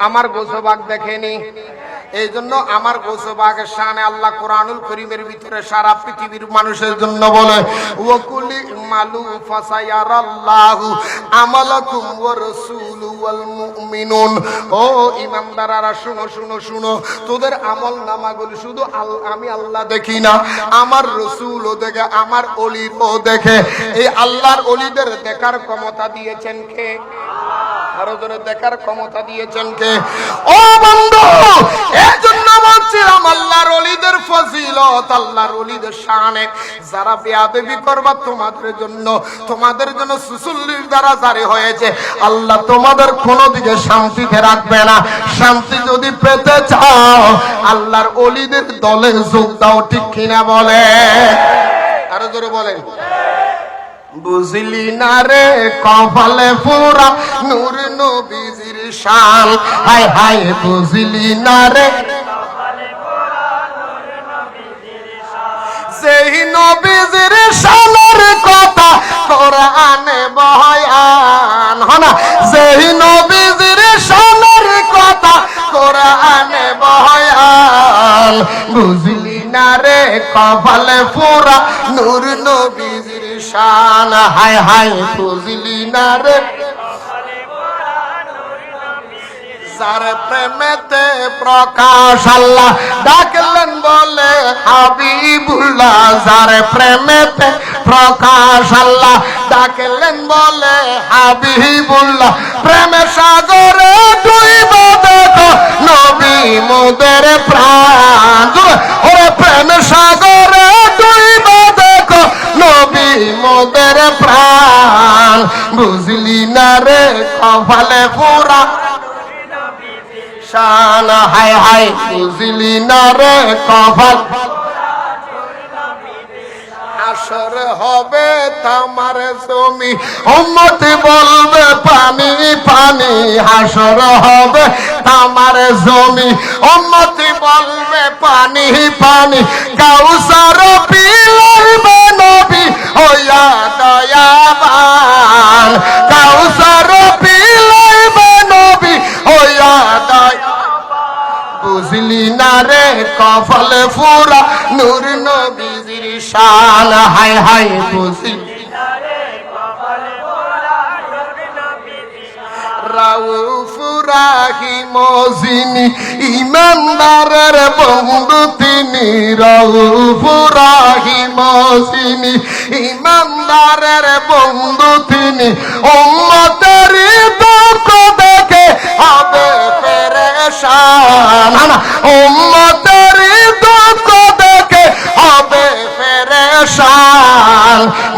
আমার গোসবাগ দেখেনি। এই জন্য আমার গোসবাগের শানে আল্লাহ কোরআনুল করিমের ভিতরে সারা পৃথিবীর মানুষের জন্য বলে ওকুলি মালু ফাসায়ারাল্লাহু আমালাকুম ওয়া রাসূলু ওয়াল মুমিনুন। ও ইমানদাররা, শুনো শুনো শুনো, তোদের আমল নামাগুলো শুধু আমি আল্লাহ দেখি না, আমার রসুলও দেখে, আমার অলিও দেখে। এই আল্লাহর অলিদের দেখার ক্ষমতা দিয়েছেন কে? আরও দেখার ক্ষমতা দিয়েছেন কে? ও বন্ধু শানে, যারা বেয়াদবি করবা তোমাদের জন্য তোমাদের জন্য দ্বারা জারি হয়েছে। আল্লাহ তোমাদের কোনো দিকে শান্তিতে রাখবে না। শান্তি যদি পেতে চাও, আল্লাহর অলিদের দলে যোগ দাও, ঠিক কিনা বলে? আরও জোরে বলেন। বুঝলি না রে কপালে পুরা নূর নবীজির শান। হায় হায়, বুঝলি না রে নবীজির শানের কথা কোরআনে বয়ান। হনা সেই নবীজির কথা কোরআনে বয়ান। বুঝলি না রে কপালে পুরা নূর নবীজির শান। হায় হায়, বুঝলি না রে। যার প্রেমেতে প্রকাশ আল্লাহ ডাকলেন বলে হাবিবুল্লাহ, যার প্রেমেতে প্রকাশ আল্লাহ ডাকলেন বলে হাবিবুল্লাহ, প্রেমে সাগরে ডুইব দেখো নবী মোদের প্রাণ। ওরে প্রেমে সাগরে ডুইব দেখো নবী মোদের প্রাণ। বুঝলি না রে কপালে পুরা শান হায় হায় বুঝলি না রে কপাল? আসর হবে তামার জমি। উম্মতি বলবে, পানি পানি হাসর হবে তামার জমি। উম্মতি বলবে, পানি পানি কাউসার পিলাইবে বুঝলি না রে কফলে ফুরা, নূর নবীজির শান। হায় হায় বুঝলি রাউফুরাহি মজিনি ইমানদারের বন্ধু তিনি। রাউফুরাহি মজিনি ইমানদারের বন্ধু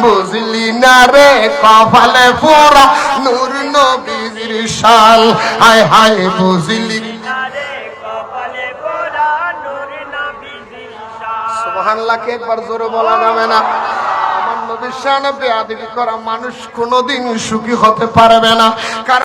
বুঝলি না রে কপালে পুরা নূর নবীর শাল। হায় হায় বুঝলি। একবার জোরে বলা যাবে না। আমার করা মানুষ কোনোদিন সুখী হতে পারবে না।